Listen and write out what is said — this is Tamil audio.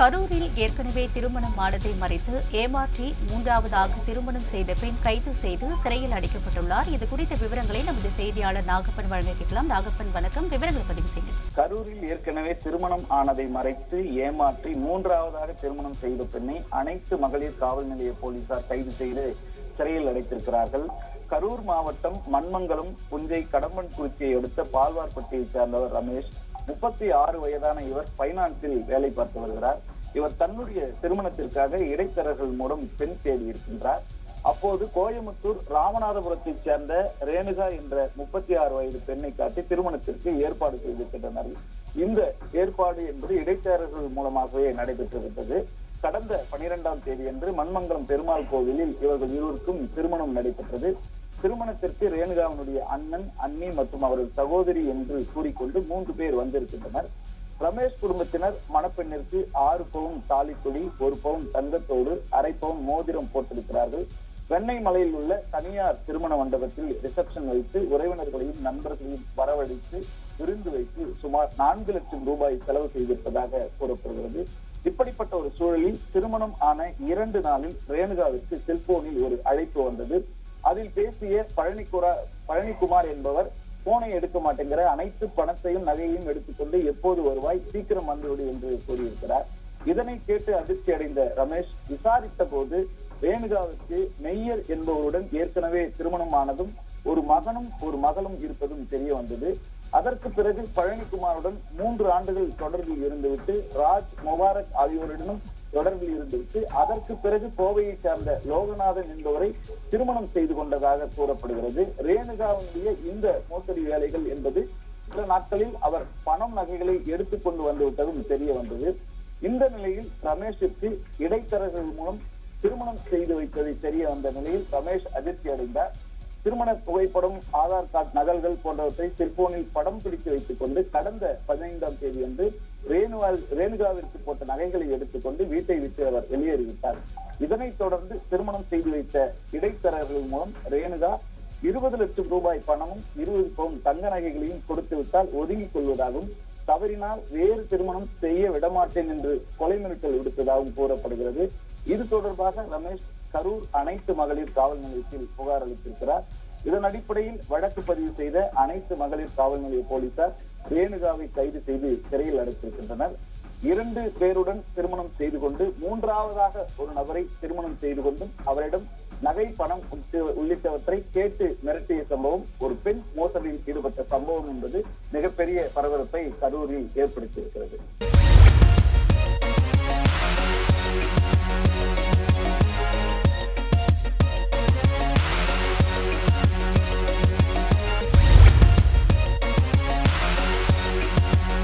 கரூரில் ஏற்கனவே திருமணம் ஆனதை மறைத்து ஏமாற்றி மூன்றாவதாக திருமணம் செய்த பெண் கைது செய்து சிறையில் அடைக்கப்பட்டுள்ளார். இது குறித்த விவரங்களை நமது செய்தியாளர் நாகப்பன் வழங்க கேட்கலாம் நாகப்பன் வணக்கம். விவரங்களை பதிவு செய்யுங்கள். கரூரில் ஏற்கனவே திருமணம் ஆனதை மறைத்து ஏமாற்றி மூன்றாவதாக திருமணம் செய்த பெண்ணை அனைத்து மகளிர் காவல் நிலைய போலீசார் கைது செய்து சிறையில் அடைத்திருக்கிறார்கள். கரூர் மாவட்டம் மண்மங்கலம் புஞ்சை கடம்பன்குறிச்சியை அடுத்த பால்வார்பட்டியைச் சேர்ந்தவர் ரமேஷ். முப்பத்தி ஆறு வயதான இவர் பைனான்ஸில் வேலை பார்த்து வருகிறார். இவர் தன்னுடைய திருமணத்திற்காக இடைத்தரகர்கள் மூலம் பெண் தேடி இருக்கின்றார். அப்போது கோயம்புத்தூர் ராமநாதபுரத்தைச் சேர்ந்த ரேணுகா என்ற முப்பத்தி ஆறு வயது பெண்ணை காட்டி திருமணத்திற்கு ஏற்பாடு செய்திருக்கின்றனர். இந்த ஏற்பாடு என்பது இடைத்தரகர்கள் மூலமாகவே நடைபெற்றுவிட்டது கடந்த பனிரெண்டாம் தேதி அன்று மண்மங்கலம் பெருமாள் கோவிலில் இவர்கள் இருவருக்கும் திருமணம் நடைபெற்றது. திருமணத்திற்கு ரேணுகாவினுடைய அண்ணன் அண்ணி மற்றும் அவரது சகோதரி என்று கூறிக்கொண்டு மூன்று பேர் வந்திருக்கின்றனர். ரமேஷ் குடும்பத்தினர் மணப்பெண்ணிற்கு ஆறு பவுன் தாலித்துளி ஒரு பவுன் தங்கத்தோடு அரை பவுன் மோதிரம் போட்டிருக்கிறார்கள். வெண்ணை மலையில் உள்ள தனியார் திருமண மண்டபத்தில் ரிசப்ஷன் வைத்து உறவினர்களையும் நண்பர்களையும் வரவழைத்து விருந்து வைத்து சுமார் நான்கு லட்சம் ரூபாய் செலவு செய்திருப்பதாக கூறப்படுகிறது. இப்படிப்பட்ட ஒரு சூழலில் திருமணம் ஆன இரண்டு நாளில் ரேணுகாவிற்கு செல்போனில் ஒரு அழைப்பு வந்தது. அதில் பேசிய பழனிக்குரா பழனிக்குமார் என்பவர் போனை எடுக்க மாட்டேங்கிற அனைத்து பணத்தையும் நகையையும் எடுத்துக்கொண்டு எப்போது வருவாய்? சீக்கிரம் வந்துவிடு என்று கூறியிருக்கிறார். இதனை கேட்டு அதிர்ச்சி அடைந்த ரமேஷ் விசாரித்த போது ரேணுகாவுக்கு மெய்யர் என்பவருடன் ஏற்கனவே திருமணம் ஆனதும் ஒரு மகனும் ஒரு மகளும் இருப்பதும் தெரிய வந்தது. அதற்கு பிறகு பழனிக்குமாருடன் மூன்று ஆண்டுகள் தொடர்பில் இருந்துவிட்டு ராஜ் முபாரக் ஆகியோரிடமும் தொடர்பில் இருந்துவிட்டு அதற்கு பிறகு கோவையை சேர்ந்த லோகநாதன் என்பவரை திருமணம் செய்து கொண்டதாக கூறப்படுகிறது. ரேணுகாவுடைய இந்த மோசடி வேலைகள் என்பது சில நாட்களில் அவர் பணம் நகைகளை எடுத்துக்கொண்டு வந்து தெரிய வந்தது. இந்த நிலையில் ரமேஷுக்கு இடைத்தரகர்கள் மூலம் திருமணம் செய்து வைத்ததை தெரிய வந்த நிலையில் ரமேஷ் அதிர்ச்சி அடைந்தார் திருமண புகைப்படம் ஆதார் கார்டு நகல்கள் போன்றவற்றை செல்போனில் படம் பிடித்து வைத்துக் கொண்டு கடந்த பதினைந்தாம் தேதி அன்று ரேணுவால் ரேணுகாவிற்கு போட்ட நகைகளை எடுத்துக்கொண்டு வீட்டை விட்டு அவர் வெளியேறிவிட்டார். இதனைத் தொடர்ந்து திருமணம் செய்து வைத்த இடைத்தரகர்கள் மூலம் ரேணுகா இருபது லட்சம் ரூபாய் பணமும் இருபது பவுன் தங்க நகைகளையும் கொடுத்து விட்டால் ஒதுங்கிக் கொள்வதாகவும் தவறினால் வேறு திருமணம் செய்ய விடமாட்டேன் என்று கொலை மிரட்டல் விடுத்ததாகவும் கூறப்படுகிறது. இது தொடர்பாக ரமேஷ் கரூர் அனைத்து மகளிர் காவல் நிலையத்தில் புகார் அளித்திருக்கிறார். இதன் அடிப்படையில் வழக்கு பதிவு செய்த அனைத்து மகளிர் காவல் நிலைய போலீசார் ரேணுகாவை கைது செய்து சிறையில் அடைத்திருக்கின்றனர். இரண்டு பேருடன் திருமணம் செய்து கொண்டு மூன்றாவதாக ஒரு நபரை திருமணம் செய்து கொண்டும் அவரிடம் நகை பணம் உள்ளிட்டவற்றை கேட்டு மிரட்டிய சம்பவம் ஒரு பெண் மோசடியில் ஈடுபட்ட சம்பவம் என்பது மிகப்பெரிய பரபரப்பை கரூரில் ஏற்படுத்தியிருக்கிறது.